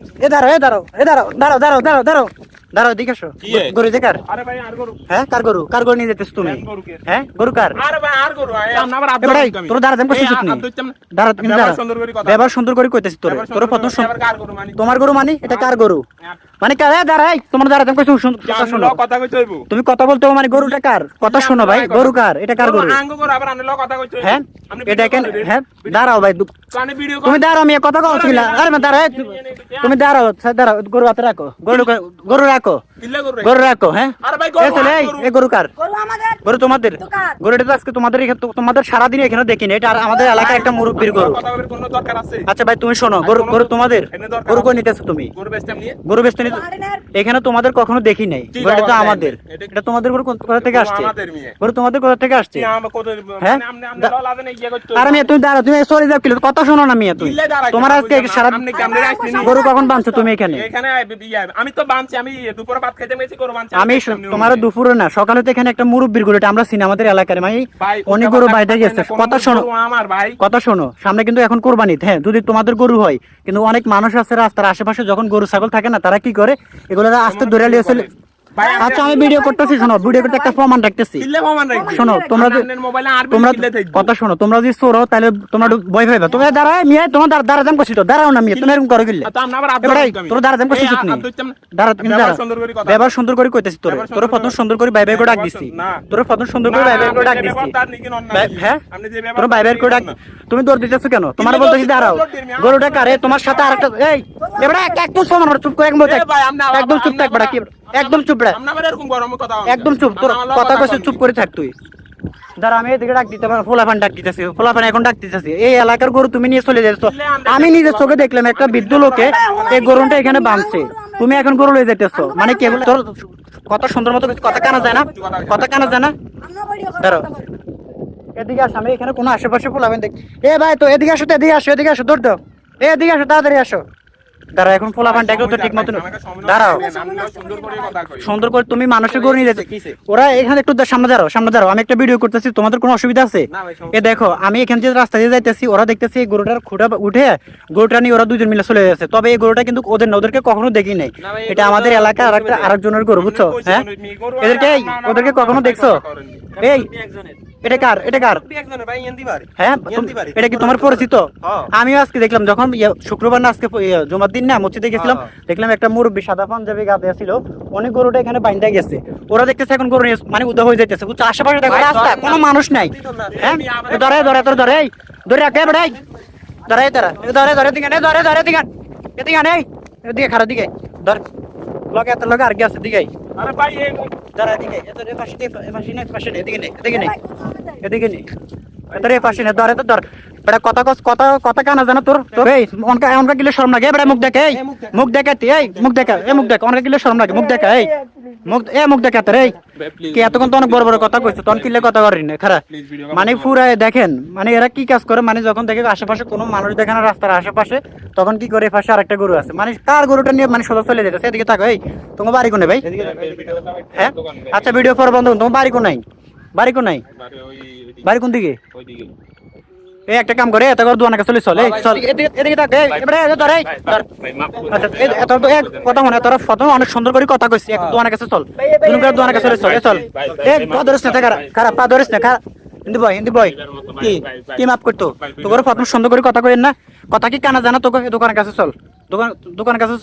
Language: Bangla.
এ এ দাঁড়ো দাঁড়ো দাঁড়াও দাঁড়াও দিকে আসো। গরু দেখার। আরে ভাই আর গরু। হ্যাঁ কার গরু? কার গরু নিয়ে যেতেছ তুমি? হ্যাঁ গরু কার? আরে ভাই আর গরু। আমরা আবার আব্দুল ভাই, তোর দাঁড়া দেন কইছিস তুমি দাঁড়া তুমি দাঁড়া। সুন্দর করে কথা। ব্যবহার সুন্দর করে কইতেছি তোর। তোর প্রথম করে শুন- আবার কার গরু মানি? তোমার গরু মানে? এটা কার গরু? হ্যাঁ। মানে কার দাঁড়াই তোমার দাঁড়া দেন কথা আমি শোনো। কথা কইতে হইবো। তুমি কথা বলতে মানে গরুটা কার? কথা শোনো ভাই গরু কার? এটা কার গরু? আঙ্গ গরু আবার আনে লও কথা কইতে হ্যাঁ? এটা কেন? হ্যাঁ? দাঁড়াও ভাই আমি ভিডিও তুমি দাঁড়াও আমি কথা কওছিল আরে এই, তুমি দাঁড়াও স্যার, দাঁড়াও গরু হাতে রাখো। গরু গরু রাখো। গরু রাখো। হ্যাঁ? আরে ভাই গরু, এই এই, গরু। কার? গরু আমাদের। গরু তোমাদের। তো আজকে তোমাদের তোমাদের সারাদিন এখানে দেখিনি। এটা আর আমাদের এলাকায় একটা মুরব্বীর গরু কথা বলার কোনো দরকার আছে? আচ্ছা ভাই তুমি শোনো গরু গরু তোমাদের। গরু কই। নিতেছো তুমি? গরু বেচতে নিয়ে? গরু বেচতে এখানে তোমাদের কখনো দেখি নাই। তো আমাদের। এটা- এটা তোমাদের কোথা থেকে আসছে? আমাদের তোমাদের কোথা থেকে আসছে? হ্যাঁ? মানে আরে মেয়ে তুমি দাঁড়াও তুমি সরে যাও কিলো কথা শোনো না মেয়ে তুমি। তোমার আজকে সারা? গরু কখন বাঁধছো তুমি এখানে? ইয়ে, আমি তো বানছি আমি দুপুরে ভাত গেছি গরু বানছি আমি তোমার দুপুরে না সকালে তো এখানে একটা মুরব্বীর গরুটা আমরা চিনি আমাদের এলাকার মানে অনেক গরু বাইরে গেছে। কথা শোনো। আমার ভাই। কথা শোনো সামনে কিন্তু এখন কোরবানি হ্যাঁ যদি তোমাদের গরু হয় কিন্তু অনেক মানুষ আছে রাস্তার আশেপাশে যখন গরু ছাগল থাকে না তারা কি করে এগুলো আস্তে ধরে লিয়ে চলে আচ্ছা আমি ভিডিও করতেছি শোনো ভিডিও করতে একটা প্রমাণ রাখতেছি। শোনো তোমরা তোমরা কথা শোনো তোমরা যদি চোরো তাহলে তোমরা ভয় পাইবা। তুমি দাঁড়ায় মিয়া তোমার দাঁড়া দাম করছি তো দাঁড়াও না মিয়া তুমি এরকম করো গিলে কামি। তোর দাঁড়া দাম করছিস তুমি দাঁড়া তুমি ব্যবহার দাঁড়া। সুন্দর করে কথা ব্যবহার সুন্দর করে কইতেছি তোর। তোর প্রথম সুন্দর করে বাই বাই করে ডাক দিছি। তোর প্রথম সুন্দর করে বাই বাই করে ডাক দিছি। বাই-? হ্যাঁ? তোর বাই বাই করে ডাক তুমি দৌড় দিতেছো কেন? তোমার বলতে দৌড় দাঁড়াও। গরুটা কারে? তোমার সাথে আরেকটা এই এবারে এক- সমান চুপ করে একদম চুপ আপনি থাক বেটা কি একদম চুপ রে। একদম চুপ তোর কথা কইছে। চুপ করে থাক তুই। দাঁড়া আমি এদিকে ডাক দিতে পারব ফোলাফান ডাক দিতেছি ফোলাফান এখন ডাক দিতেছি। এই এলাকার গরু তুমি নিয়ে চলে যাচ্ছ আমি নিজের চোখে দেখলাম একটা বৃদ্ধ লোকে এই গরুটা এখানে বাঁধছে। তুমি এখন গরু লয়ে যেতেছো মানে কেবল তোর কথা সুন্দর মতো কিছু কথা কানা যায় না? কথা কানা যায় না? দাঁড়াও। এদিকে আসো আমি এখানে কোনো আশেপাশে ফোলাবেন দেখ এ ভাই তো এদিকে আসো তো এদিকে আসো এদিকে আসো দৌড় দাও। এদিকে আসো তাড়াতাড়ি আসো। দাঁড়াও এখন ফোলাবান ডাকলো তো ঠিক মতন। দাঁড়াও। সুন্দর করে কথা কই। সুন্দর করে তুমি মানুষের গরু নিয়ে ওরা এখানে একটু সামনে দাঁড়াও সামনে দাঁড়াও আমি একটা ভিডিও করতেছি তোমাদের কোনো অসুবিধা আছে? না ভাই, সমস্যা এ দেখো আমি এখানে যে রাস্তা দিয়ে যাইতেছি ওরা দেখতেছি এই গরুটার খুঁটা উঠে গরুটা নিয়ে ওরা দুজন মিলে চলে যাচ্ছে। তবে এই গরুটা কিন্তু ওদের না ওদেরকে কখনো দেখি নাই। এটা আমাদের এলাকার আরেকটা আরেকজনের গরু বুঝছ? হ্যাঁ? এদেরকে ওদেরকে কখনো দেখছ। এই এটা কার? এটা কার? হ্যাঁ এটা কি তোমার পরিচিত? আমিও আজকে দেখলাম যখন ইয়ে, শুক্রবার না আজকে ইয়ে, জুমার দিন না মসজিদে গেছিলাম দেখলাম একটা মুরব্বী সাদা পাঞ্জাবি গাতে ছিল অনেক গরুটা এখানে বাইন্দা গেছে। ওরা দেখতেছে এখন গরু মানে উদা হয়ে যাইতেছে। বুঝছ আশেপাশে দেখো রাস্তা কোনো মানুষ নাই। হ্যাঁ? ধরে ধরে তোর ধরে ধরে রাখে বেড়াই ধরে তারা। ধরে ধরে দিকে ধরে ধরে দিকে এদিকে নেই এদিকে খারাপ দিকে ধর। লগে এত লগে আর কি আছে দিকে আরে ভাই, এই ধরে এদিকে এত এ পাশে এ পাশে নে এ পাশে নে এদিকে নে এদিকে নে। এদিকে নে। তোর এই পাশে নে ধরে তো ধর। বেটা কথা কস কথা কথা কানা জানা তোর? তোর? এই অনকা অনকা গিলে শরম লাগে বেটা মুখ দেখে এই। মুখ দেখে। তুই এই মুখ দেখে এই মুখ দেখ অনকা গিলে শরম লাগে মুখ দেখে এই মুখ এ মুখ তোর please, কি এতক্ষণ তো অনেক বড় বড় কথা কইছো তখন কিলে কথা করি না। খারাপ মানে পুরা দেখেন মানে এরা কি কাজ করে? মানে যখন দেখে আশেপাশে কোনো মানুষ দেখে না রাস্তার আশেপাশে তখন কি করে? পাশে আরেকটা গরু আছে। মানে কার গরুটা নিয়ে মানে সোজা চলে যেতে এদিকে থাকো এই তোমার বাড়ি কোনে ভাই? হ্যাঁ? আচ্ছা ভিডিও পর বন্ধ তোমার বাড়ি কোন নাই বাড়ি কোন নাই বাড়ি কোন দিকে? এই একটা কাম করে এত করে দোয়ানা কাছে চলে চল এই চল। এদিকে এদিকে থাক এবারে ধর এই ধর। আচ্ছা এত তো এক কথা মনে তোরা প্রথম অনেক সুন্দর করে কথা কইছিস এক দোয়ানা কাছে চল। দুনো করে কাছে চলে। চল চল এই পা ধরিস না খারাপ খারাপ পা ধরিস না খারাপ হিন্দি বয় হিন্দি বয়। কি কি মাপ করতো? তোর ফটো সুন্দর করে কথা কইেন না। কথা কি কানা জানা তোকে দোকানের কাছে চল। দোকান দোকানের কাছে চল।